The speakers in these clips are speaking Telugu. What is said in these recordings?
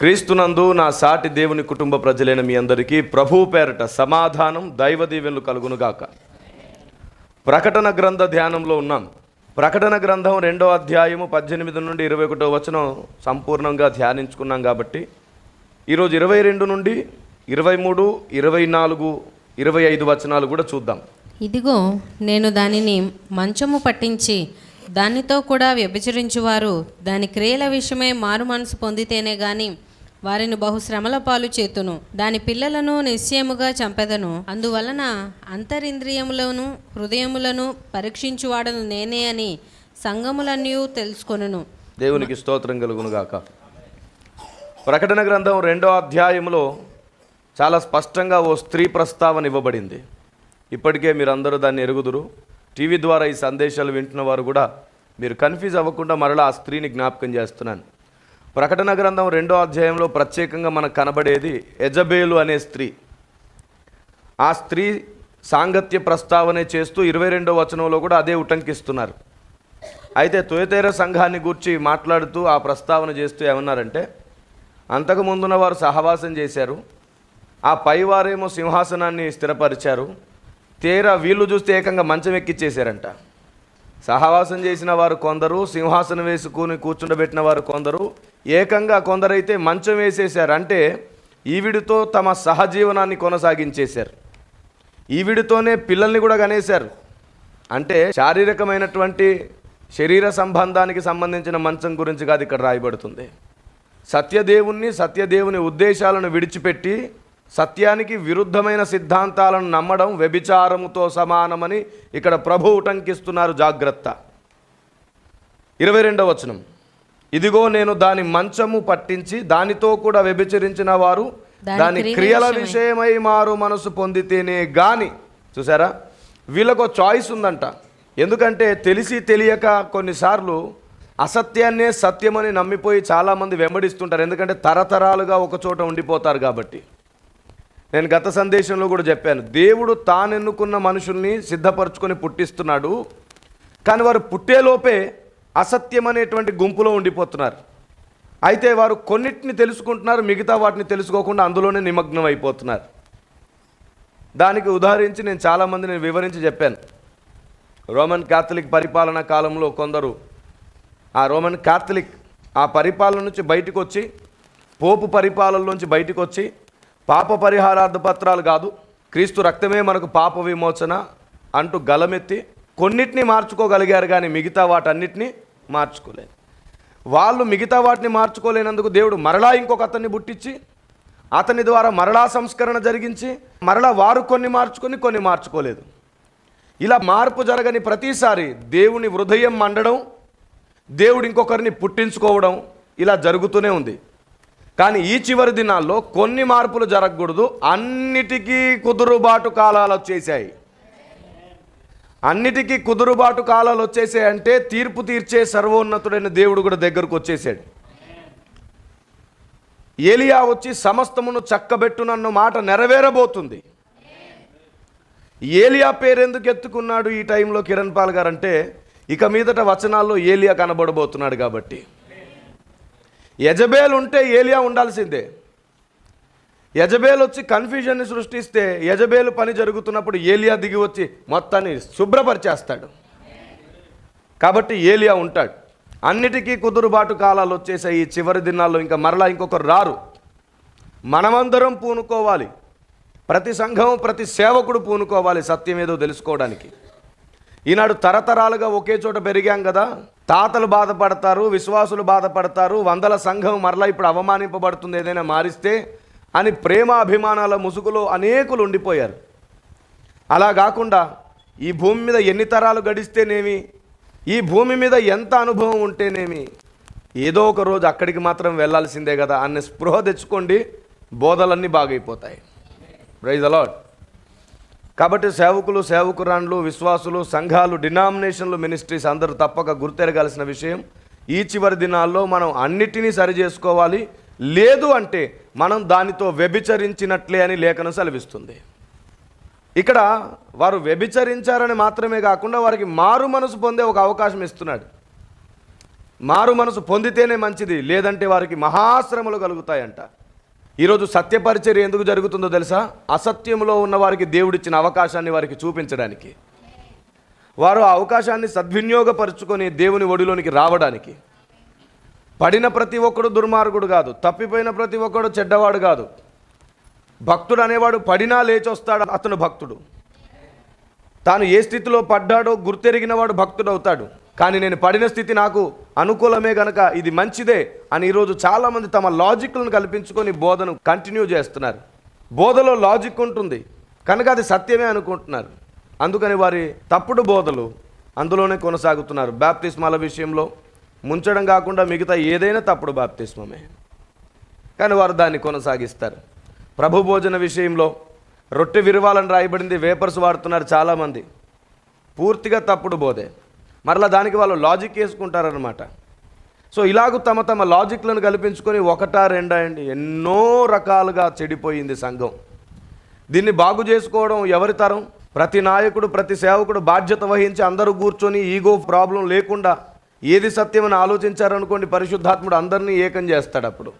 క్రీస్తునందు నా సాటి దేవుని కుటుంబ ప్రజలైన మీ అందరికీ ప్రభు పేరట సమాధానం దైవ దీవెనలు కలుగునుగాక. ప్రకటన గ్రంథ ధ్యానంలో ఉన్నాం. ప్రకటన గ్రంథం రెండో అధ్యాయము పద్దెనిమిది నుండి ఇరవై ఒకటో వచనం సంపూర్ణంగా ధ్యానించుకున్నాం కాబట్టి ఈరోజు ఇరవై రెండు నుండి ఇరవై మూడు ఇరవై నాలుగు ఇరవై ఐదు వచనాలు కూడా చూద్దాం. ఇదిగో నేను దానిని మంచము పట్టించి దానితో కూడా వ్యభిచరించువారు. దాని క్రియల విషయమై మారు మనసు పొందితేనే కానీ వారిని బహుశ్రమల పాలు చేతును. దాని పిల్లలను నిశ్చయముగా చంపెదను. అందువలన అంతరింద్రియములను హృదయములను పరీక్షించువాడను నేనే అని సంగములన్నీ తెలుసుకొనును. దేవునికి స్తోత్రం కలుగునుగాక. ప్రకటన గ్రంథం రెండో అధ్యాయంలో చాలా స్పష్టంగా ఓ స్త్రీ ప్రస్తావన ఇవ్వబడింది. ఇప్పటికే మీరు అందరూ దాన్ని ఎరుగుదురు. టీవీ ద్వారా ఈ సందేశాలు వింటున్న వారు కూడా మీరు కన్ఫ్యూజ్ అవ్వకుండా మరలా ఆ స్త్రీని జ్ఞాపకం చేస్తున్నాను. ప్రకటన గ్రంథం రెండో అధ్యాయంలో ప్రత్యేకంగా మనకు కనబడేది ఎజబేలు అనే స్త్రీ. ఆ స్త్రీ సాంగత్య ప్రస్తావనే చేస్తూ ఇరవై రెండో వచనంలో కూడా అదే ఉటంకిస్తున్నారు. అయితే తొయతేర సంఘాన్ని గూర్చి మాట్లాడుతూ ఆ ప్రస్తావన చేస్తూ ఏమన్నారంటే అంతకు ముందున్న వారు సహవాసం చేశారు ఆ పైవారేమో సింహాసనాన్ని స్థిరపరిచారు తీరా వీళ్ళు చూస్తే ఏకంగా మంచం ఎక్కిచ్చేశారంట. సహవాసం చేసిన వారు కొందరు సింహాసనం వేసుకుని కూర్చుండబెట్టిన వారు కొందరు. ఏకంగా కొందరైతే మంచం వేసేశారు. అంటే ఈవిడితో తమ సహజీవనాన్ని కొనసాగించేశారు. ఈవిడితోనే పిల్లల్ని కూడా కనేశారు. అంటే శారీరకమైనటువంటి శరీర సంబంధానికి సంబంధించిన మంచం గురించి కాదు ఇక్కడ రాయబడుతుంది. సత్యదేవుణ్ణి సత్యదేవుని ఉద్దేశాలను విడిచిపెట్టి సత్యానికి విరుద్ధమైన సిద్ధాంతాలను నమ్మడం వ్యభిచారముతో సమానమని ఇక్కడ ప్రభు ఉటంకిస్తున్నారు జాగ్రత్త. ఇరవై రెండవ వచనం. ఇదిగో నేను దాని మంచము పట్టించి దానితో కూడా వ్యభిచరించిన వారు దాని క్రియల. విషయమై. మారు మనసు పొందితేనే గాని చూసారా వీళ్ళకు చాయిస్ ఉందంట. ఎందుకంటే తెలిసి తెలియక కొన్నిసార్లు అసత్యాన్నే సత్యమని నమ్మిపోయి చాలామంది వెంబడిస్తుంటారు. ఎందుకంటే తరతరాలుగా ఒక చోట ఉండిపోతారు కాబట్టి. నేను గత సందేశంలో కూడా చెప్పాను. దేవుడు తానెన్నుకున్న మనుషుల్ని సిద్ధపరచుకొని పుట్టిస్తున్నాడు. కానీ వారు పుట్టేలోపే అసత్యం అనేటువంటి గుంపులో ఉండిపోతున్నారు. అయితే వారు కొన్నిటిని తెలుసుకుంటున్నారు మిగతా వాటిని తెలుసుకోకుండా అందులోనే నిమగ్నం అయిపోతున్నారు దానికి ఉదాహరించి నేను చాలామంది నేను వివరించి చెప్పాను. రోమన్ క్యాథలిక్ పరిపాలనా కాలంలో కొందరు ఆ రోమన్ క్యాథలిక్ ఆ పరిపాలన నుంచి బయటకు వచ్చి పోపు పరిపాలన నుంచి బయటకు వచ్చి పాప పరిహారార్థ పత్రాలు కాదు. క్రీస్తు రక్తమే మనకు పాప విమోచన అంటూ గలమెత్తి కొన్నిటిని మార్చుకోగలిగారు కానీ మిగతా వాటన్నిటిని మార్చుకోలేదు. వాళ్ళు మిగతా వాటిని మార్చుకోలేనందుకు దేవుడు మరలా ఇంకొక అతన్ని పుట్టించి అతని ద్వారా మరలా సంస్కరణ జరిగించి మరలా వారు కొన్ని మార్చుకొని కొన్ని మార్చుకోలేదు. ఇలా మార్పు జరగని ప్రతిసారి దేవుని హృదయం మండడం దేవుడు ఇంకొకరిని పుట్టించుకోవడం ఇలా జరుగుతూనే ఉంది. కానీ ఈ చివరి దినాల్లో కొన్ని మార్పులు జరగకూడదు. అన్నిటికీ కుదురుబాటు కాలాలు వచ్చేసాయి అన్నిటికీ కుదురుబాటు కాలాలు వచ్చేసాయి అంటే తీర్పు తీర్చే సర్వోన్నతుడైన దేవుడు కూడా దగ్గరకు వచ్చేసాడు ఏలియా వచ్చి సమస్తమును చక్కబెట్టునన్న మాట నెరవేరబోతుంది. ఏలియా పేరెందుకు ఎత్తుకున్నాడు ఈ టైంలో కిరణ్ పాల్ గారు అంటే ఇక మీదట వచనాల్లో ఏలియా కనబడబోతున్నాడు కాబట్టి. యజబేల్ ఉంటే ఏలియా ఉండాల్సిందే. యజబేల్ వచ్చి కన్ఫ్యూజన్ని సృష్టిస్తే యజబేలు పని జరుగుతున్నప్పుడు ఏలియా దిగి వచ్చి మొత్తాన్ని శుభ్రపరిచేస్తాడు. కాబట్టి ఏలియా ఉంటాడు. అన్నిటికీ కుదురుబాటు కాలాలు వచ్చేసాయి. ఈ చివరి దినాల్లో ఇంకా మరలా ఇంకొకరు రారు. మనమందరం పూనుకోవాలి. ప్రతి సంఘం ప్రతి సేవకుడు పూనుకోవాలి సత్యం ఏదో తెలుసుకోవడానికి. ఈనాడు తరతరాలుగా ఒకే చోట పెరిగాం కదా. తాతలు బాధపడతారు విశ్వాసులు బాధపడతారు వందల సంఘం మరలా ఇప్పుడు అవమానింపబడుతుంది ఏదైనా మారిస్తే అని ప్రేమాభిమానాల ముసుగులో అనేకులు ఉండిపోయారు. అలా కాకుండా ఈ భూమి మీద ఎన్ని తరాలు గడిస్తేనేమి ఈ భూమి మీద ఎంత అనుభవం ఉంటేనేమి ఏదో ఒక రోజు అక్కడికి మాత్రం వెళ్ళాల్సిందే కదా అనే స్పృహ తెచ్చుకోండి బోధలన్నీ బాగైపోతాయి. ప్రైజ్ అలాట్ కాబట్టి సేవకులు సేవకురాన్లు విశ్వాసులు సంఘాలు డినామినేషన్లు మినిస్ట్రీస్ అందరూ తప్పక గుర్తెరగాల్సిన విషయం. ఈ చివరి దినాల్లో మనం అన్నిటినీ సరి చేసుకోవాలి. లేదు అంటే మనం దానితో వ్యభిచరించినట్లే అని లేఖనం సెలవిస్తుంది. ఇక్కడ వారు వ్యభిచరించారని మాత్రమే కాకుండా వారికి మారు మనసు పొందే ఒక అవకాశం ఇస్తున్నాడు. మారు మనసు పొందితేనే మంచిది. లేదంటే వారికి మహాశ్రమలు కలుగుతాయంట. ఈరోజు సత్యపరిచర్య ఎందుకు జరుగుతుందో తెలుసా? అసత్యంలో ఉన్న వారికి దేవుడిచ్చిన అవకాశాన్ని వారికి చూపించడానికి. వారు ఆ అవకాశాన్ని సద్వినియోగపరుచుకొని దేవుని ఒడిలోనికి రావడానికి. పడిన ప్రతి ఒక్కడు దుర్మార్గుడు కాదు తప్పిపోయిన ప్రతి ఒక్కడు చెడ్డవాడు కాదు. భక్తుడు అనేవాడు పడినా లేచొస్తాడు అతను భక్తుడు. తాను ఏ స్థితిలో పడ్డాడో గుర్తెరిగిన వాడు భక్తుడు అవుతాడు కానీ నేను పడిన స్థితి నాకు అనుకూలమే గనక ఇది మంచిదే అని ఈరోజు చాలామంది తమ లాజిక్లను కల్పించుకొని బోధను కంటిన్యూ చేస్తున్నారు. బోధలో లాజిక్ ఉంటుంది కనుక అది సత్యమే అనుకుంటున్నారు. అందుకని వారి తప్పుడు బోధలు అందులోనే కొనసాగుతున్నారు. బాప్తిస్మాల విషయంలో ముంచడం కాకుండా మిగతా ఏదైనా తప్పుడు బాప్తిస్మమే. కానీ వారు దాన్ని కొనసాగిస్తారు. ప్రభు భోజన విషయంలో రొట్టె విరవాలని రాయబడింది వేపర్స్ వాడుతున్నారు చాలామంది. పూర్తిగా తప్పుడు బోధే. మరలా దానికి వాళ్ళు లాజిక్ వేసుకుంటారనమాట సో ఇలాగూ తమ తమ లాజిక్లను కల్పించుకొని ఒకటా రెండా అండి ఎన్నో రకాలుగా చెడిపోయింది సంఘం. దీన్ని బాగు చేసుకోవడం ఎవరి తరం? ప్రతి నాయకుడు ప్రతి సేవకుడు బాధ్యత వహించి అందరూ కూర్చొని ఈగో ప్రాబ్లం లేకుండా ఏది సత్యమని ఆలోచించారనుకోండి పరిశుద్ధాత్ముడు అందరినీ ఏకం చేస్తాడు అప్పుడు.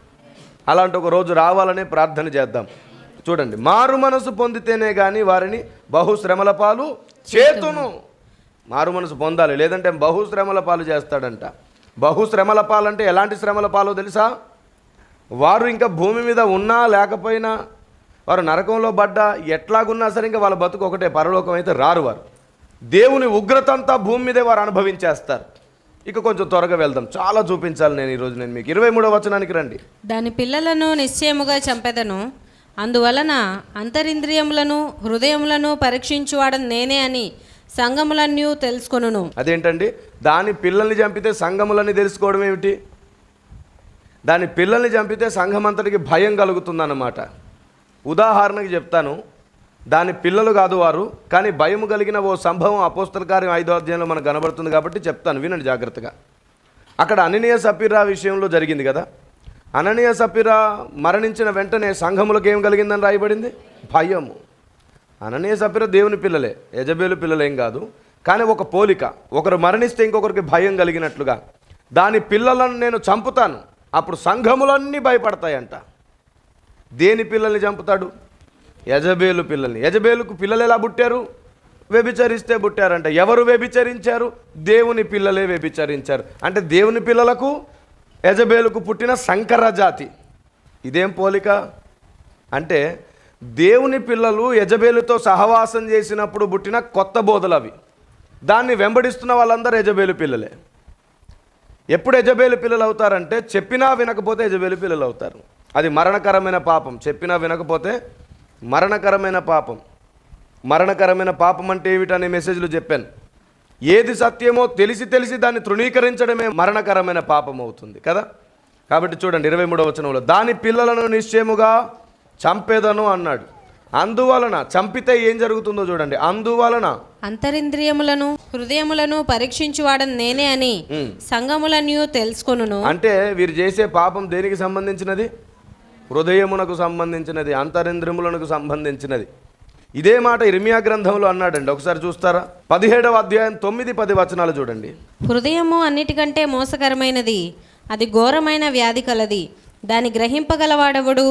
అలాంటి ఒక రోజు రావాలనే ప్రార్థన చేద్దాం. చూడండి మారు మనసు పొందితేనే కానీ వారిని బహుశ్రమల పాలు చేతును. మారు మనసు పొందాలి. లేదంటే బహుశ్రమల పాలు చేస్తాడంట. బహుశ్రమల పాలంటే ఎలాంటి శ్రమల పాలో తెలుసా? వారు ఇంకా భూమి మీద ఉన్నా లేకపోయినా వారు నరకంలో పడ్డా ఎట్లాగున్నా సరే ఇంకా వాళ్ళ బతుకు ఒకటే పరలోకం అయితే రారు వారు. దేవుని ఉగ్రత అంతా భూమి మీదే వారు అనుభవించేస్తారు. ఇక కొంచెం త్వరగా వెళ్దాం. చాలా చూపించాలి నేను ఈరోజు నేను మీకు. ఇరవై మూడో వచనానికి రండి. దాని పిల్లలను నిశ్చయముగా చంపెదను. అందువలన అంతరింద్రియములను హృదయములను పరీక్షించువాడని నేనే అని సంగములన్నీ తెలుసుకొనును. అదేంటండి? దాని పిల్లల్ని చంపితే సంఘములన్నీ తెలుసుకోవడం ఏమిటి? దాని పిల్లల్ని చంపితే సంఘం అంతటికి భయం కలుగుతుందన్నమాట. ఉదాహరణకి చెప్తాను. దాని పిల్లలు కాదు వారు కానీ భయం కలిగిన ఓ సంభవం అపోస్తల కార్యం ఐదో అధ్యాయంలో మనకు కనబడుతుంది కాబట్టి చెప్తాను. వినండి జాగ్రత్తగా. అక్కడ అననీయ సపీరా విషయంలో జరిగింది కదా? అననీయ సపీరా మరణించిన వెంటనే సంఘములకు ఏం కలిగిందని రాయబడింది? భయము. అననీయ సపీర దేవుని పిల్లలే యజబేలు పిల్లలేం కాదు. కానీ ఒక పోలిక ఒకరు మరణిస్తే ఇంకొకరికి భయం కలిగినట్లుగా. దాని పిల్లలను నేను చంపుతాను అప్పుడు సంఘములన్నీ భయపడతాయంట. దేని పిల్లల్ని చంపుతాడు? యజబేలు పిల్లల్ని. యజబేలుకు పిల్లలు ఎలా పుట్టారు? వ్యభిచరిస్తే పుట్టారంట. ఎవరు వ్యభిచరించారు? దేవుని పిల్లలే వ్యభిచరించారు. అంటే దేవుని పిల్లలకు యజబేలుకు పుట్టిన సంకర జాతి. ఇదేం పోలిక? అంటే దేవుని పిల్లలు యజబేలుతో సహవాసం చేసినప్పుడు పుట్టిన కొత్త బోధలు అవి దాన్ని వెంబడిస్తున్న వాళ్ళందరూ యజబేలు పిల్లలే. ఎప్పుడు యజబేలు పిల్లలు అవుతారంటే చెప్పినా వినకపోతే యజబేలు పిల్లలు అవుతారు అది మరణకరమైన పాపం. చెప్పినా వినకపోతే మరణకరమైన పాపం. మరణకరమైన పాపం అంటే ఏమిటనే మెసేజ్లు చెప్పాను. ఏది సత్యమో తెలిసి తెలిసి దాన్ని తృణీకరించడమే మరణకరమైన పాపం అవుతుంది కదా? కాబట్టి చూడండి ఇరవై మూడవ వచనంలో దాని పిల్లలను నిశ్చయముగా చంపేదను అన్నాడు. అందువలన చంపితే ఏం జరుగుతుందో చూడండి. అందువలన అంతరింద్రియములను హృదయములను పరీక్షించువాడని నేనే అని సంగములన్నీ తెలుసుకొనును. అంటే వీరు చేసే పాపం దేనికి సంబంధించినది? హృదయమునకు సంబంధించినది అంతరింద్రియములకు సంబంధించినది. ఇదే మాట ఇర్మియా గ్రంథంలో అన్నాడండి. ఒకసారి చూస్తారా? పదిహేడవ అధ్యాయం తొమ్మిది పది వచనాలు చూడండి. హృదయము అన్నిటికంటే మోసకరమైనది. అది ఘోరమైన వ్యాధి కలది. దాని గ్రహింపగలవాడెవడు?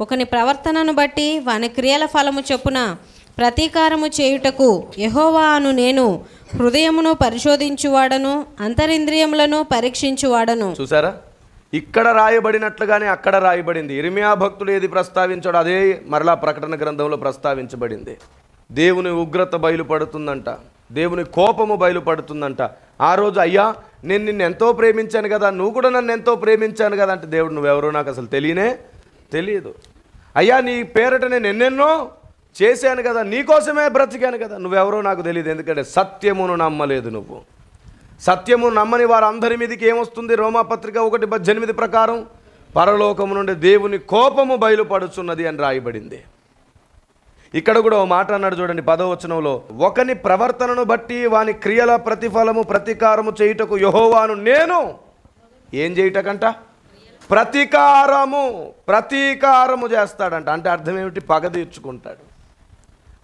ఒకని ప్రవర్తనను బట్టి వాని క్రియల ఫలము చొప్పున ప్రతీకారము చేయుటకు యహోవా అను నేను హృదయమును పరిశోధించువాడను అంతరింద్రియములను పరీక్షించువాడను. చూసారా? ఇక్కడ రాయబడినట్లుగానే అక్కడ రాయబడింది. ఇరిమియా భక్తుడు ఏది ప్రస్తావించాడు అదే మరలా ప్రకటన గ్రంథంలో ప్రస్తావించబడింది. దేవుని ఉగ్రత బయలుపడుతుందంట. దేవుని కోపము బయలుపడుతుందంట. ఆ రోజు అయ్యా నేను నిన్ను ఎంతో ప్రేమించాను కదా నువ్వు కూడా నన్ను ఎంతో ప్రేమించాను కదా అంటే దేవుడు నువ్వెవరో నాకు అసలు తెలియనే తెలియదు. అయ్యా నీ పేరట నేను ఎన్నెన్నో చేశాను కదా నీకోసమే బ్రతికాను కదా. నువ్వెవరో నాకు తెలియదు ఎందుకంటే సత్యమును నమ్మలేదు నువ్వు. సత్యము నమ్మని వారందరి మీదకి ఏమొస్తుంది? రోమాపత్రిక ఒకటి పద్దెనిమిది ప్రకారం పరలోకము నుండి దేవుని కోపము బయలుపడుచున్నది అని రాయబడింది. ఇక్కడ కూడా ఓ మాట అన్నాడు చూడండి పదవచనంలో ఒకని ప్రవర్తనను బట్టి వాని క్రియల ప్రతిఫలము ప్రతీకారము చేయుటకు యహోవాను నేను ఏం చేయుటకంట? ప్రతీకారము ప్రతీకారము చేస్తాడంట. అంటే అర్థం ఏమిటి? పగ తీర్చుకుంటాడు.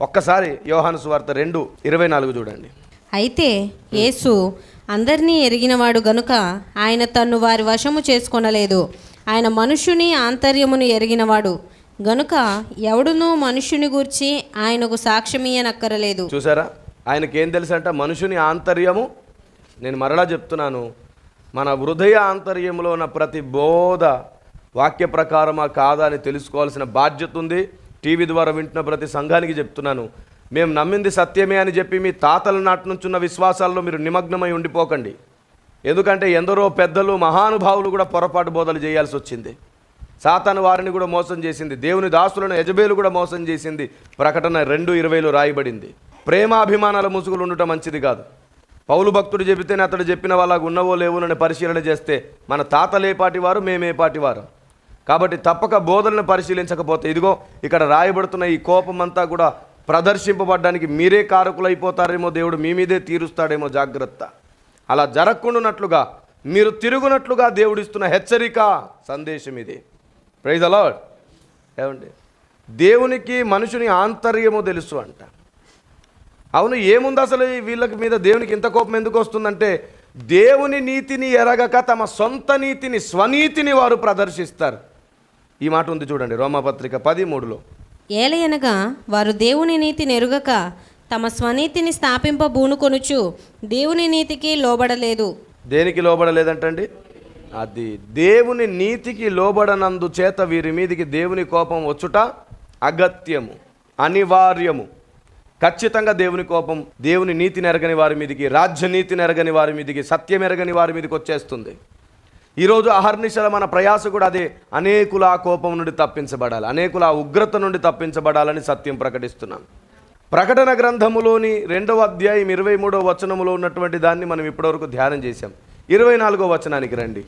ఒక్కసారి యోహాను సువార్త రెండు ఇరవై నాలుగు చూడండి. అయితే యేసు అందరినీ ఎరిగినవాడు గనుక ఆయన తన్ను వారి వశము చేసుకొనలేదు. ఆయన మనుష్యుని ఆంతర్యమును ఎరిగినవాడు గనుక ఎవడునూ మనుష్యుని గూర్చి ఆయనకు సాక్ష్యమీయనక్కరలేదు చూసారా? ఆయనకి ఏం తెలుసు అంట మనుషుని ఆంతర్యము నేను మరలా చెప్తున్నాను మన హృదయ ఆంతర్యంలో ఉన్న ప్రతి బోధ వాక్య ప్రకారమా కాదా అని తెలుసుకోవాల్సిన బాధ్యత ఉంది. టీవీ ద్వారా వింటున్న ప్రతి సంఘానికి చెప్తున్నాను. మేము నమ్మింది సత్యమే అని చెప్పి మీ తాతల నాటి నుంచి ఉన్న విశ్వాసాల్లో మీరు నిమగ్నమై ఉండిపోకండి. ఎందుకంటే ఎందరో పెద్దలు మహానుభావులు కూడా పొరపాటు బోధలు చేయాల్సి వచ్చింది. సాతాను వారిని కూడా మోసం చేసింది. దేవుని దాసులను యజబేలు కూడా మోసం చేసింది. ప్రకటన రెండు ఇరవైలో రాయబడింది. ప్రేమాభిమానాల ముసుగులు ఉండటం మంచిది కాదు. పౌలు భక్తుడు చెబితేనే అతడు చెప్పిన వాళ్ళకు ఉన్నవో లేవునని పరిశీలన చేస్తే మన తాతలేపాటి వారు మేమేపాటి వారు? కాబట్టి తప్పక బోధనను పరిశీలించకపోతే ఇదిగో ఇక్కడ రాయబడుతున్న ఈ కోపం అంతా కూడా ప్రదర్శింపబడ్డానికి మీరే కారకులైపోతారేమో దేవుడు మీ మీదే తీరుస్తాడేమో జాగ్రత్త. అలా జరగకుండానట్లుగా మీరు తిరుగునట్లుగా దేవుడిస్తున్న హెచ్చరిక సందేశం ఇది. ప్రైజ్ అలాడ్ ఏమండి? దేవునికి మనుషుని ఆంతర్యము తెలుసు అంట. అవును ఏముంది అసలు వీళ్ళకి మీద? దేవునికి ఇంత కోపం ఎందుకు వస్తుందంటే దేవుని నీతిని ఎరగక తమ సొంత నీతిని స్వనీతిని వారు ప్రదర్శిస్తారు. ఈ మాట ఉంది చూడండి రోమపత్రిక పది మూడులో ఏలయనగా వారు దేవుని నీతి నెరుగక తమ స్వనీతిని స్థాపింప బూనుకొనుచు దేవుని నీతికి లోబడలేదు. దేనికి లోబడలేదంటండి? అది దేవుని నీతికి లోబడనందు చేత వీరి మీదికి దేవుని కోపం వచ్చుట అగత్యము అనివార్యము. ఖచ్చితంగా దేవుని కోపం దేవుని నీతి నెరగని వారి మీదికి రాజ్య నీతి నెరగని వారి మీదికి సత్యం ఎరగని వారి మీదకి వచ్చేస్తుంది. ఈరోజు అహర్నిశల మన ప్రయాస కూడా అదే. అనేకుల ఆ కోపం నుండి తప్పించబడాలి. అనేకుల ఆ ఉగ్రత నుండి తప్పించబడాలని సత్యం ప్రకటిస్తున్నాం. ప్రకటన గ్రంథములోని రెండవ అధ్యాయం ఇరవై మూడవ వచనములో ఉన్నటువంటి దాన్ని మనం ఇప్పటివరకు ధ్యానం చేశాం. ఇరవై నాలుగో వచనానికి రండి.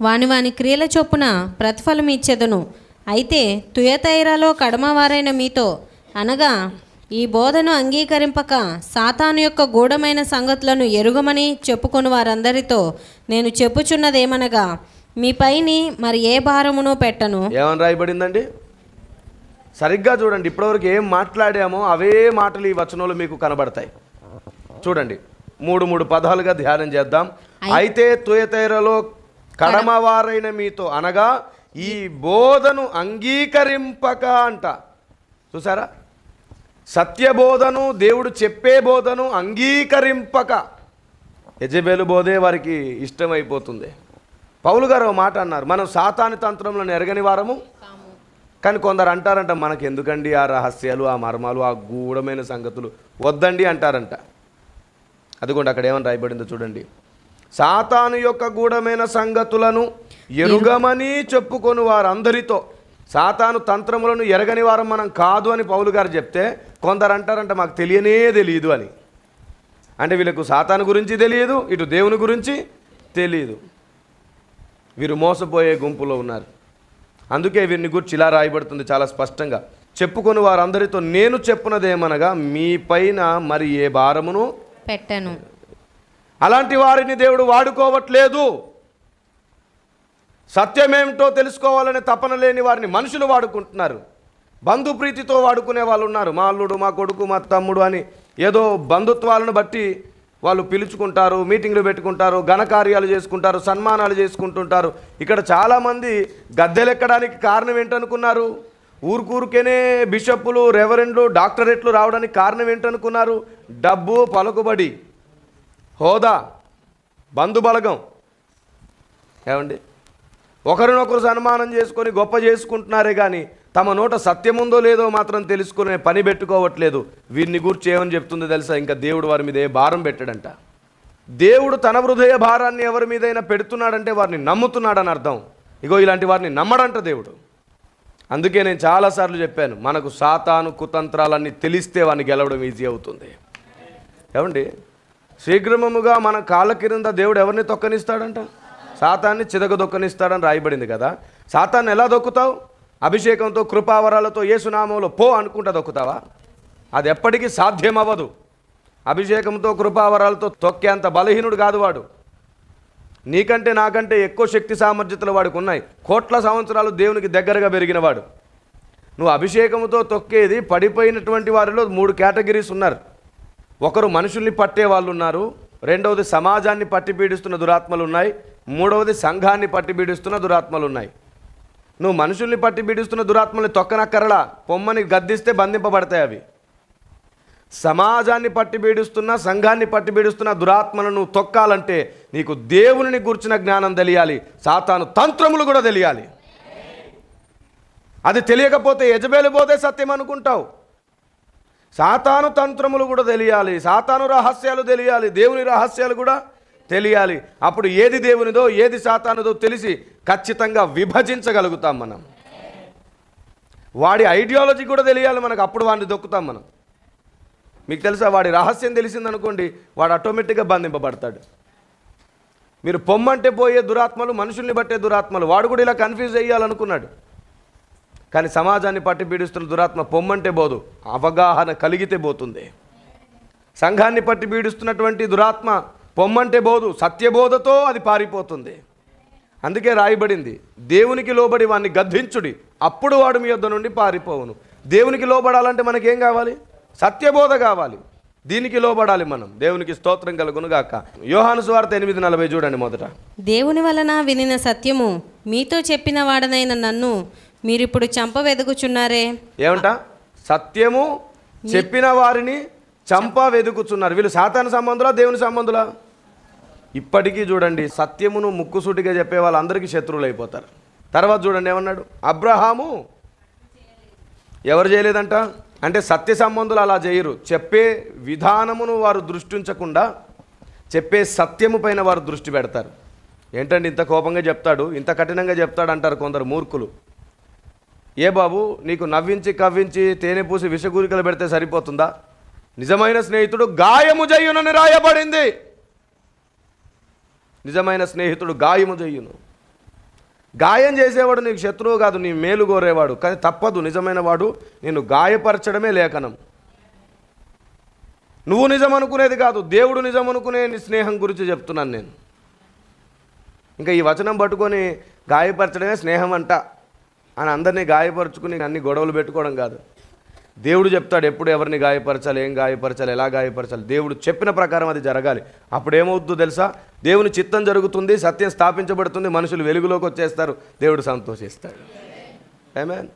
వాని వాని క్రియల చొప్పున ప్రతిఫలం ఇచ్చేదను. అయితే తుయతైరాలో కడమవారైన మీతో అనగా ఈ బోధను అంగీకరింపక సాతాను యొక్క గూఢమైన సంగతులను ఎరుగమని చెప్పుకొని వారందరితో నేను చెప్పుచున్నదేమనగా మీపైని మరి ఏ భారమును పెట్టను? ఏమని రాయబడిందండి? సరిగ్గా చూడండి ఇప్పటివరకు ఏం మాట్లాడామో అవే మాటలు ఈ వచనంలో మీకు కనబడతాయి. చూడండి మూడు మూడు పదాలుగా ధ్యానం చేద్దాం. అయితే తుయతైరలో కడమవారైన మీతో అనగా ఈ బోధను అంగీకరింపక అంట. చూసారా? సత్యబోధను దేవుడు చెప్పే బోధను అంగీకరింపక యజబేలు బోధే వారికి ఇష్టమైపోతుంది. పౌలు గారు మాట అన్నారు మనం సాతాని తంత్రంలో ఎరగని వారము? కానీ కొందరు అంటారంట మనకి ఎందుకండి ఆ రహస్యాలు ఆ మర్మాలు ఆ గూఢమైన సంగతులు? వద్దండి అంటారంట. అదిగోండి అక్కడ ఏమని రాయబడిందో చూడండి. సాతాను యొక్క గూఢమైన సంగతులను ఎరుగమని చెప్పుకొని వారందరితో. సాతాను తంత్రములను ఎరగని వారం మనం కాదు అని పౌలు గారు చెప్తే కొందరు అంటారంట మాకు తెలియనే తెలియదు అని. అంటే వీళ్ళకు సాతాను గురించి తెలియదు ఇటు దేవుని గురించి తెలియదు. వీరు మోసపోయే గుంపులో ఉన్నారు. అందుకే వీరిని గురించి ఇలా రాయబడుతుంది చాలా స్పష్టంగా. చెప్పుకొని వారందరితో నేను చెప్పునదేమనగా మీ పైన మరి ఏ భారమును పెట్టను. అలాంటి వారిని దేవుడు వాడుకోవట్లేదు. సత్యమేమిటో తెలుసుకోవాలనే తపన లేని వారిని మనుషులు వాడుకుంటున్నారు. బంధుప్రీతితో వాడుకునే వాళ్ళు ఉన్నారు మా అల్లుడు మా కొడుకు మా తమ్ముడు అని ఏదో బంధుత్వాలను బట్టి వాళ్ళు పిలుచుకుంటారు మీటింగ్లు పెట్టుకుంటారు ఘనకార్యాలు చేసుకుంటారు సన్మానాలు చేసుకుంటుంటారు. ఇక్కడ చాలామంది గద్దెలెక్కడానికి కారణం ఏంటనుకున్నారు? ఊరుకూరుకేనే బిషప్పులు రెవరెండ్లు డాక్టరేట్లు రావడానికి కారణం ఏంటనుకున్నారు? డబ్బు పలుకుబడి హోదా బంధుబలగం ఏమండి? ఒకరినొకరు సన్మానం చేసుకొని గొప్ప చేసుకుంటున్నారే కానీ తమ నోట సత్యముందో లేదో మాత్రం తెలుసుకునే పని పెట్టుకోవట్లేదు. వీరిని గురించి ఏమని చెప్తుందో తెలుసా? ఇంకా దేవుడు వారి మీద ఏ భారం పెట్టాడంట. దేవుడు తన హృదయ భారాన్ని ఎవరి మీదైనా పెడుతున్నాడంటే వారిని నమ్ముతున్నాడని అర్థం. ఇగో ఇలాంటి వారిని నమ్మడంట దేవుడు. అందుకే నేను చాలాసార్లు చెప్పాను మనకు సాతాను కుతంత్రాలన్నీ తెలిస్తే వాడిని గెలవడం ఈజీ అవుతుంది. ఏమండి? శీఘ్రమముగా మన కాళ్ళ క్రింద దేవుడు ఎవరిని తొక్కనిస్తాడంట? సాతాన్ని చిదగ దొక్కనిస్తాడని రాయబడింది కదా. సాతాన్ని ఎలా దొక్కుతావు? అభిషేకంతో కృపావరాలతో ఏసునామంలో పో అనుకుంటా దొక్కుతావా? అది ఎప్పటికీ సాధ్యం అవ్వదు అభిషేకంతో కృపావరాలతో తొక్కేంత బలహీనుడు కాదు వాడు. నీకంటే నాకంటే ఎక్కువ శక్తి సామర్థ్యతలు వాడికి ఉన్నాయి. కోట్ల సంవత్సరాలు దేవునికి దగ్గరగా పెరిగినవాడు నువ్వు అభిషేకంతో తొక్కేది పడిపోయినటువంటి వారిలో మూడు కేటగిరీస్ ఉన్నారు. ఒకరు మనుషుల్ని పట్టే వాళ్ళు ఉన్నారు రెండవది సమాజాన్ని పట్టి పీడిస్తున్న దురాత్మలు ఉన్నాయి. మూడవది సంఘాన్ని పట్టి పీడిస్తున్న దురాత్మలు ఉన్నాయి నువ్వు మనుషుల్ని పట్టి పీడిస్తున్న దురాత్మల్ని తొక్కనక్కరలా పొమ్మని గద్దిస్తే బంధింపబడతాయి అవి. సమాజాన్ని పట్టి పీడిస్తున్న సంఘాన్ని పట్టి పీడిస్తున్న దురాత్మలను తొక్కాలంటే నీకు దేవుని గుర్చిన జ్ఞానం తెలియాలి సాతాను తంత్రములు కూడా తెలియాలి. అది తెలియకపోతే యజబేలు పోతే సత్యం అనుకుంటావు. సాతాను తంత్రములు కూడా తెలియాలి సాతాను రహస్యాలు తెలియాలి దేవుని రహస్యాలు కూడా తెలియాలి. అప్పుడు ఏది దేవునిదో ఏది సాతానుదో తెలిసి ఖచ్చితంగా విభజించగలుగుతాం మనం. వాడి ఐడియాలజీ కూడా తెలియాలి మనకు అప్పుడు వాడిని దొక్కుతాం మనం. మీకు తెలుసా వాడి రహస్యం తెలిసిందనుకోండి వాడు ఆటోమేటిక్గా బంధింపబడతాడు. మీరు పొమ్మంటే పోయే దురాత్మలు మనుషుల్ని బట్టే దురాత్మలు వాడు కూడా ఇలా కన్ఫ్యూజ్ చేయాలనుకున్నాడు కానీ సమాజాన్ని పట్టి పీడిస్తున్న దురాత్మ పొమ్మంటే పోదు అవగాహన కలిగితే పోతుంది. సంఘాన్ని పట్టి పీడిస్తున్నటువంటి దురాత్మ పొమ్మంటే పోదు సత్యబోధతో అది పారిపోతుంది. అందుకే రాయబడింది దేవునికి లోబడి వాడిని గద్దించుడి అప్పుడు వాడు మీ యొద్ద నుండి పారిపోవును. దేవునికి లోబడాలంటే మనకేం కావాలి? సత్యబోధ కావాలి. దీనికి లోబడాలి మనం. దేవునికి స్తోత్రం కలుగును గాక యోహాను సువార్త ఎనిమిది నలభై చూడండి మొదట. దేవుని వలన వినిన సత్యము మీతో చెప్పిన వాడనైన నన్ను మీరిప్పుడు చంప వెదుగుచున్నారే ఏమంట? సత్యము చెప్పిన వారిని చంప వెతుకుతున్నారు వీళ్ళు సాతాన సంబంధులా దేవుని సంబంధులా? ఇప్పటికీ చూడండి సత్యమును ముక్కుసూటిగా చెప్పే వాళ్ళందరికీ శత్రువులు అయిపోతారు. తర్వాత చూడండి ఏమన్నాడు? అబ్రహాము ఎవరు చేయలేదంట? అంటే సత్య సంబంధులు అలా చేయరు. చెప్పే విధానమును వారు దృష్టి ఉంచకుండా చెప్పే సత్యము పైన వారు దృష్టి పెడతారు. ఏంటంటే ఇంత కోపంగా చెప్తాడు? ఇంత కఠినంగా చెప్తాడు అంటారు కొందరు మూర్ఖులు. ఏ బాబు నీకు నవ్వించి కవ్వించి తేనె పూసి విషగూరికలు పెడితే సరిపోతుందా? నిజమైన స్నేహితుడు గాయము జయ్యునని రాయబడింది. నిజమైన స్నేహితుడు గాయము చేయును. గాయం చేసేవాడు నీకు శత్రువు కాదు నీ మేలు కోరేవాడు. కానీ తప్పదు నిజమైన వాడు నేను గాయపరచడమే లేఖనం. నువ్వు నిజం అనుకునేది కాదు దేవుడు నిజం అనుకునే నీ స్నేహం గురించి చెప్తున్నాను నేను. ఇంకా ఈ వచనం పట్టుకొని గాయపరచడమే స్నేహం అంట. అని అందరినీ గాయపరుచుకుని అన్ని గొడవలు పెట్టుకోవడం కాదు. దేవుడు చెప్తాడు ఎప్పుడు ఎవరిని గాయపరచాలి ఏం గాయపరచాలి ఎలా గాయపరచాలి? దేవుడు చెప్పిన ప్రకారం అది జరగాలి. అప్పుడు ఏమవుతుందో తెలుసా? దేవుని చిత్తం జరుగుతుంది సత్యం స్థాపించబడుతుంది మనుషులు వెలుగులోకి వచ్చేస్తారు దేవుడు సంతోషిస్తాడు. ఏమేన్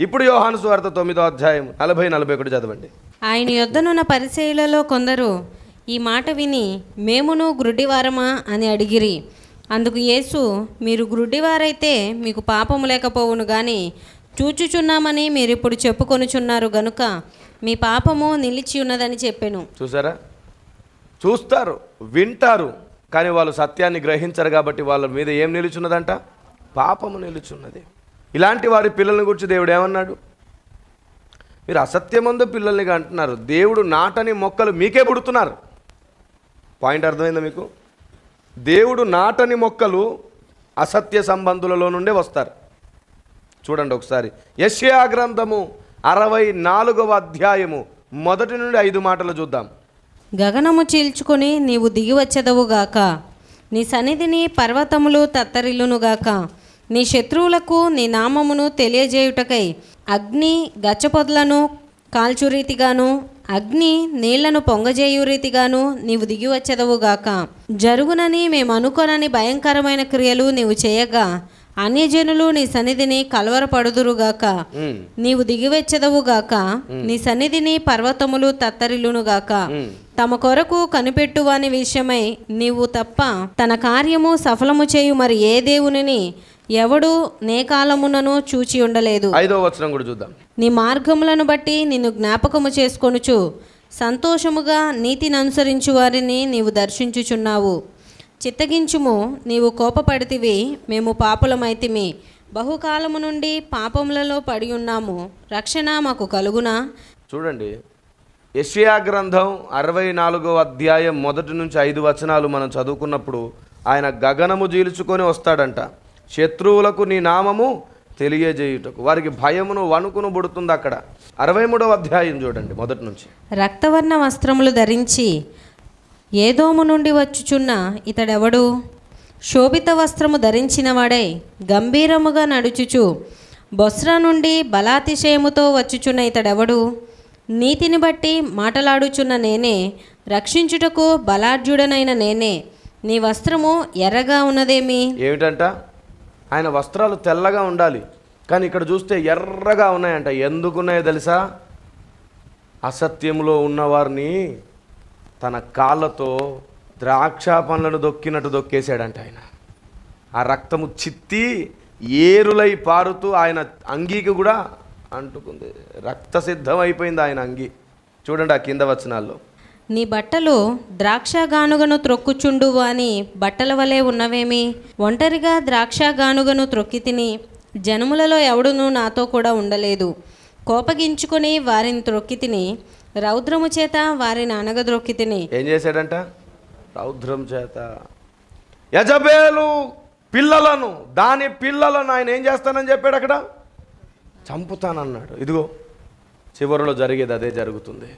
ఇప్పుడు యోహాను స్వార్థ తొమ్మిదో అధ్యాయం నలభై నలభై ఒకటి చదవండి. ఆయన యొద్దనున్న పరిచయలలో కొందరు ఈ మాట విని మేమును గ్రుడ్డివారమా అని అడిగిరి. అందుకు యేసు మీరు గ్రుడ్డివారైతే మీకు పాపము లేకపోవును కానీ చూచుచున్నామని మీరు ఇప్పుడు చెప్పుకొనుచున్నారు గనుక మీ పాపము నిలిచి ఉన్నదని చెప్పాను. చూసారా? చూస్తారు వింటారు కానీ వాళ్ళు సత్యాన్ని గ్రహించరు కాబట్టి వాళ్ళ మీద ఏం నిలుచున్నదంట? పాపము నిలుచున్నది. ఇలాంటి వారి పిల్లల్ని గురించి దేవుడు ఏమన్నాడు? మీరు అసత్యమందు పిల్లల్ని అంటున్నారు. దేవుడు నాటని మొక్కలు మీకే పుడుతున్నారు. పాయింట్ అర్థమైందా మీకు? దేవుడు నాటని మొక్కలు అసత్య సంబంధులలో నుండే వస్తారు. చూడండి ఒకసారి. యశ్యా గ్రంథము అరవై నాలుగవ అధ్యాయము. మొదటి నుండి ఐదు మాటలు చూద్దాం. గగనము చీల్చుకొని నీవు దిగివచ్చెదవుగాక నీ సన్నిధిని పర్వతములు తత్తరిల్లునుగాక నీ శత్రువులకు నీ నామమును తెలియజేయుటకై అగ్ని గచ్చపొదలను కాల్చు రీతిగాను అగ్ని నీళ్ళను పొంగజేయు రీతిగాను నీవు దిగివచ్చెదవుగాక జరుగునని మేము అనుకోనని భయంకరమైన క్రియలు నీవు చేయగా అన్యజనులు నీ సన్నిధిని కలవరపడుదురుగాక నీవు దిగివెచ్చదవుగాక నీ సన్నిధిని పర్వతములు తత్తరిల్లునుగాక తమ కొరకు కనిపెట్టువాని విషయమై నీవు తప్ప తన కార్యము సఫలము చేయు మరి ఏ దేవునిని ఎవడు నే కాలమునను చూచి ఉండలేదు. ఐదో వచనం కూడా చూద్దాం. నీ మార్గములను బట్టి నిన్ను జ్ఞాపకము చేసుకొనుచు సంతోషముగా నీతిని అనుసరించు వారిని నీవు దర్శించుచున్నావు. చిత్తగించుము నీవు కోపపడితివి మేము పాపులమైతిమి. బహుకాలము నుండి పాపములలో పడి ఉన్నాము రక్షణ మాకు కలుగునా? చూడండి యెషయా గ్రంథం అరవై నాలుగో అధ్యాయం మొదటి నుంచి ఐదు వచనాలు మనం చదువుకున్నప్పుడు ఆయన గగనము జీల్చుకొని వస్తాడంట. శత్రువులకు నీ నామము తెలియజేయుటకు. వారికి భయమును వణుకును పుడుతుంది అక్కడ. అరవై మూడవ అధ్యాయం చూడండి మొదటి నుంచి. రక్తవర్ణ వస్త్రములు ధరించి ఏదోము నుండి వచ్చుచున్న ఇతడెవడు? శోభిత వస్త్రము ధరించినవాడై గంభీరముగా నడుచుచు బొస్రా నుండి బలాతిశయముతో వచ్చుచున్న ఇతడెవడు? నీతిని బట్టి మాటలాడుచున్న నేనే రక్షించుటకు బలాఢ్యుడనైన నేనే. నీ వస్త్రము ఎర్రగా ఉన్నదేమి? ఏమిటంట? ఆయన వస్త్రాలు తెల్లగా ఉండాలి కానీ ఇక్కడ చూస్తే ఎర్రగా ఉన్నాయంట. ఎందుకున్నాయో తెలుసా? అసత్యంలో ఉన్నవారిని తన కాళ్ళతో ద్రాక్ష పండ్లను దొక్కినట్టు దొక్కేశాడంట ఆయన. ఆ రక్తము చిత్తి ఏరులై పారుతూ ఆయన అంగీకి కూడా అంటుకుంది. రక్త అయిపోయింది ఆయన అంగి. చూడండి ఆ కింద వచనాల్లో. నీ బట్టలు ద్రాక్ష గానుగను త్రొక్కుచుండు అని బట్టల వలె ఉన్నవేమి? ఒంటరిగా ద్రాక్ష గానుగను త్రొక్కి తిని జనములలో ఎవడునూ నాతో కూడా ఉండలేదు. కోపగించుకొని వారిని త్రొక్కి తిని రౌద్రము చేత వారిని అనగద్రొక్కి తిని. ఏం చేశాడంట? రౌద్రం చేత. యజబేలు పిల్లలను దాని పిల్లలను ఆయన ఏం చేస్తానని చెప్పాడు అక్కడ? చంపుతానన్నాడు. ఇదిగో చివరిలో జరిగేది అదే జరుగుతుంది.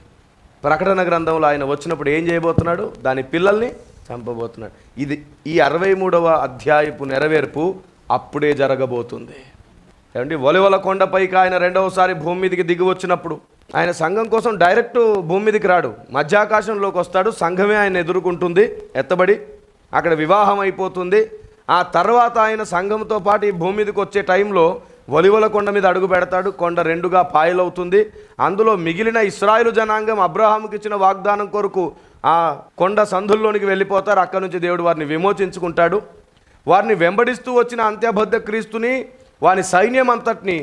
ప్రకటన గ్రంథంలో ఆయన వచ్చినప్పుడు ఏం చేయబోతున్నాడు? దాని పిల్లల్ని చంపబోతున్నాడు. ఇది ఈ అరవై మూడవ అధ్యాయపు నెరవేర్పు అప్పుడే జరగబోతుంది. ఏమండి? ఒలివల కొండపైకి ఆయన రెండవసారి భూమి మీదకి దిగి వచ్చినప్పుడు ఆయన సంఘం కోసం డైరెక్ట్ భూమి మీదకి రాడు. మధ్యాకాశంలోకి వస్తాడు సంఘమే ఆయన ఎదుర్కొంటుంది. ఎత్తబడి అక్కడ వివాహం అయిపోతుంది. ఆ తర్వాత ఆయన సంఘంతో పాటు ఈ భూమి మీదకి వచ్చే టైంలో ఒలివల కొండ మీద అడుగు పెడతాడు. కొండ రెండుగా పాయలవుతుంది. అందులో మిగిలిన ఇస్రాయిలు జనాంగం అబ్రహాముకి ఇచ్చిన వాగ్దానం కొరకు ఆ కొండ సంధుల్లోనికి వెళ్ళిపోతారు. అక్కడి నుంచి దేవుడు వారిని విమోచించుకుంటాడు. వారిని వెంబడిస్తూ వచ్చిన అంత్యబద్ధ క్రీస్తుని వాని సైన్యం అంతటిని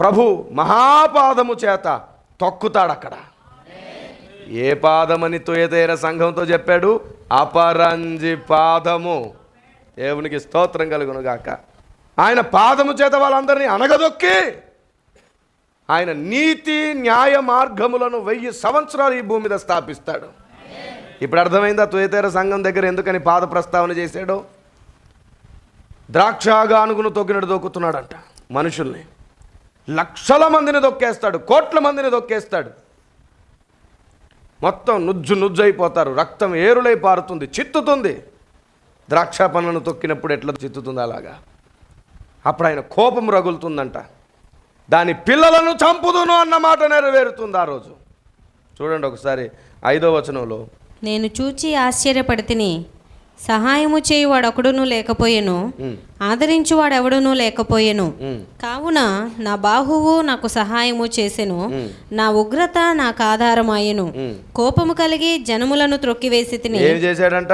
ప్రభు మహాపాదము చేత తొక్కుతాడు అక్కడ ఏ పాదమని తుయతేర సంఘంతో చెప్పాడు? అపరంజి పాదము. దేవునికి స్తోత్రం కలుగునుగాక. ఆయన పాదము చేత వాళ్ళందరినీ అనగదొక్కి ఆయన నీతి న్యాయ మార్గములను వెయ్యి సంవత్సరాలు ఈ భూమి మీద స్థాపిస్తాడు. ఇప్పుడు అర్థమైందా? తుయతేర సంఘం దగ్గర ఎందుకని పాద ప్రస్తావన చేశాడో? ద్రాక్షగా అనుగును తొక్కినట్టు దొక్కుతున్నాడంట మనుషుల్ని. లక్షల మందిని దొక్కేస్తాడు కోట్ల మందిని దొక్కేస్తాడు. మొత్తం నుజ్జు నుజ్జు అయిపోతారు రక్తం ఏరులై పారుతుంది చిత్తుతుంది. ద్రాక్ష పనులను తొక్కినప్పుడు ఎట్లా చిత్తుతుంది అలాగా? అప్పుడు ఆయన కోపం రగులుతుందంట. దాని పిల్లలను చంపుదును అన్న మాట నెరవేరుతుంది ఆ రోజు. చూడండి ఒకసారి ఐదో వచనంలో. నేను చూచి ఆశ్చర్యపడితిని సహాయము చేయువాడొకడునూ లేకపోయెను. ఆదరించువాడెవడునూ లేకపోయెను. కావున నా బాహువు నాకు సహాయము చేసెను. నా ఉగ్రత నాకు ఆధారమాయెను. ఉమ్. కోపము కలిగి జనములను త్రొక్కివేసి తిని. ఏం చేశాడంట?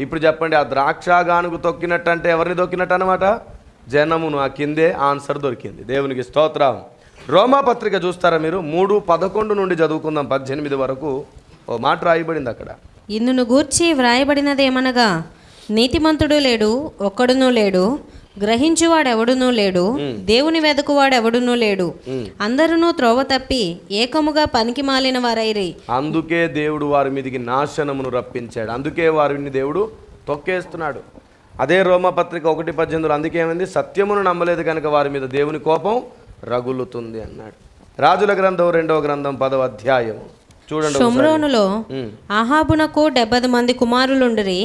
ఇప్పుడు చెప్పండి ఆ ద్రాక్ష గానుగు తొక్కినట్టు అంటే ఎవరిని తొక్కినట్టు అనమాట జనమును ఆ కిందే ఆన్సర్ దొరికింది. దేవునికి స్తోత్రం. రోమా పత్రిక చూస్తారా మీరు? మూడు పదకొండు నుండి చదువుకుందాం పద్దెనిమిది వరకు ఓ మాట రాయబడింది అక్కడ. ఇందును గూర్చి వ్రాయబడినదేమనగా నీతిమంతుడు లేడు ఒక్కడునూ లేడు గ్రహించువాడెవడునూ లేడు దేవుని వెదకువాడెవడునూ లేడు. అందరునూ త్రోవ తప్పి ఏకముగా పనికి మాలిన వారైరి. అందుకే దేవుడు వారి మీదికి నాశనమును రప్పించాడు. అందుకే వారిని దేవుడు తొక్కేస్తున్నాడు. అదే రోమపత్రిక ఒకటి పద్దెనిమిదిలో అందుకే ఏమైంది? సత్యమును నమ్మలేదు కనుక వారి మీద దేవుని కోపం రగులుతుంది అన్నాడు. రాజుల గ్రంథం రెండవ గ్రంథం పదవ అధ్యాయం చూడండి. షొమ్రోనులో ఉమ్, ఆహాబునకు డెబ్బది మంది కుమారులుండిరి.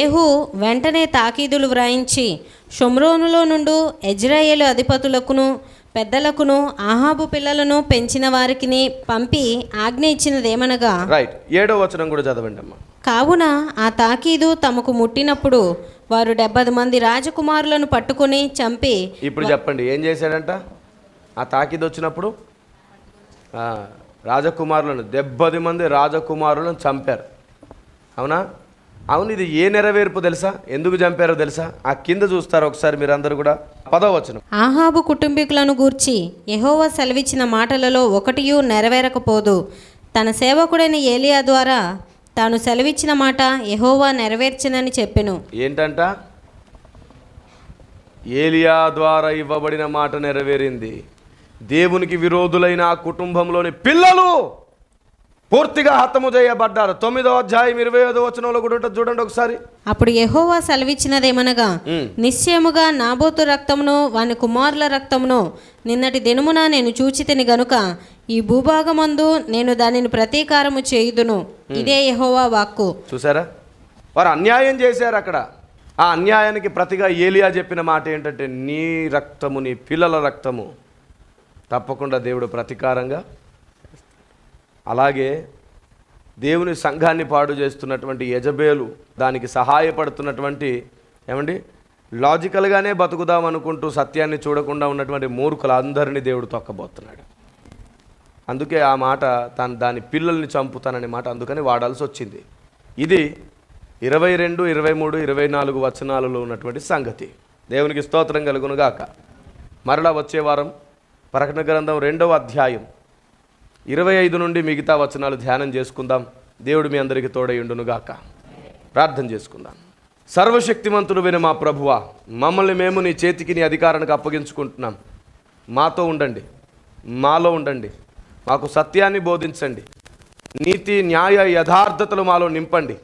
ఏహు వెంటనే తాకీదులు వ్రాయించి షొమ్రోనులో నుండు ఎజ్రాయేలు అధిపతులకును పెద్దలకును ఆహాబు పిల్లలను పెంచిన వారికిని పంపి ఆజ్ఞ ఇచ్చినదేమనగా రైట్ ఏడో వచనం కూడా చదవండి అమ్మా కావున ఆ తాకీదు తమకు ముట్టినప్పుడు వారు డెబ్బది మంది రాజకుమారులను పట్టుకొని చంపి ఇప్పుడు చెప్పండి ఏం చేశాడంట? ఆ తాకిది వచ్చినప్పుడు? రాజకుమారులను దెబ్బది మంది రాజకుమారులను చంపారు. అవునా? అవును ఇది ఏ నెరవేర్పు తెలుసా? ఎందుకు చంపారో తెలుసా? ఆ కింద చూస్తారు ఒకసారి మీరందరూ కూడా? పదవచనం ఆహాబు కుటుంబీకులను గూర్చి యెహోవా సెలవిచ్చిన మాటలలో ఒకటియు నెరవేరకపోదు. తన సేవకుడైన ఏలియా ద్వారా తాను సెలవిచ్చిన మాట యెహోవా నెరవేర్చనని చెప్పెను. ఏంటంట? ఏలియా ద్వారా ఇవ్వబడిన మాట నెరవేరింది. దేవునికి విరోధులైన ఆ కుటుంబంలోని పిల్లలు పూర్తిగా హతము చేయబడ్డారు. తొమ్మిదో అధ్యాయం ఇరవై ఐదో వచనంలో కూడా ఉంటుంది. చూడండి ఒకసారి. అప్పుడు యెహోవా సెలవిచ్చినదేమనగా. నిశ్చయముగా నాబోతు రక్తమును వాని కుమారుల రక్తమును నిన్నటి దినమున నేను చూచితిని గనుక ఈ భూభాగమందు నేను దానిని ప్రతీకారము చేయుదును. ఇదే యెహోవా వాక్కు. చూసారా? వారు అన్యాయం చేశారు అక్కడ. ఆ అన్యాయానికి ప్రతిగా ఏలియా చెప్పిన మాట ఏంటంటే నీ రక్తము నీ పిల్లల రక్తము. తప్పకుండా దేవుడు ప్రతీకారంగా. అలాగే దేవుని సంఘాన్ని పాడు చేస్తున్నటువంటి యజబేలు దానికి సహాయపడుతున్నటువంటి ఏమండి? లాజికల్గానే బతుకుదాం అనుకుంటూ సత్యాన్ని చూడకుండా ఉన్నటువంటి మూర్ఖులందరినీ దేవుడు తొక్కబోతున్నాడు. అందుకే ఆ మాట తను దాని పిల్లల్ని చంపుతాననే మాట అందుకని వాడాల్సి వచ్చింది. ఇది ఇరవై రెండు ఇరవై మూడు ఇరవై నాలుగు వచనాలలో ఉన్నటువంటి సంగతి. దేవునికి స్తోత్రం కలుగునుగాక. మరలా వచ్చే వారం ప్రకటన గ్రంథం రెండవ అధ్యాయం. ఇరవై ఐదు నుండి మిగతా వచనాలు ధ్యానం చేసుకుందాం. దేవుడు మీ అందరికీ తోడయుండునుగాక ప్రార్థన చేసుకుందాం. సర్వశక్తిమంతుడు విని మా ప్రభువా మమ్మల్ని మేము నీ చేతికి నీ అధికారానికి అప్పగించుకుంటున్నాం. మాతో ఉండండి. మాలో ఉండండి. మాకు సత్యాన్ని బోధించండి. నీతి న్యాయ యథార్థతలు మాలో నింపండి.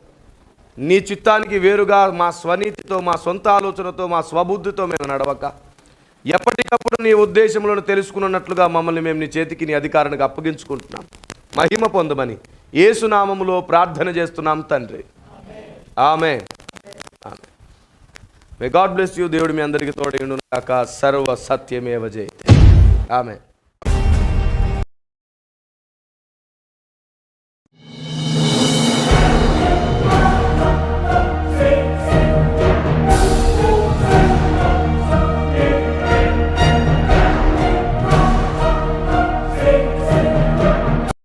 నీ చిత్తానికి వేరుగా మా స్వనీతితో మా సొంత ఆలోచనతో మా స్వబుద్ధితో మేము నడవక. ఎప్పటికప్పుడు నీ ఉద్దేశంలో తెలుసుకున్నట్లుగా మమ్మల్ని మేము నీ చేతికి నీ అధికారానికి అప్పగించుకుంటున్నాం. మహిమ పొందమని ఏసునామములో ప్రార్థన చేస్తున్నాం తండ్రి. ఆమె మే గాడ్ బ్లెస్ యూ. దేవుడు మీ అందరికీ తోడైండు కాక సర్వ సత్యమేవ జయతే. ఆమె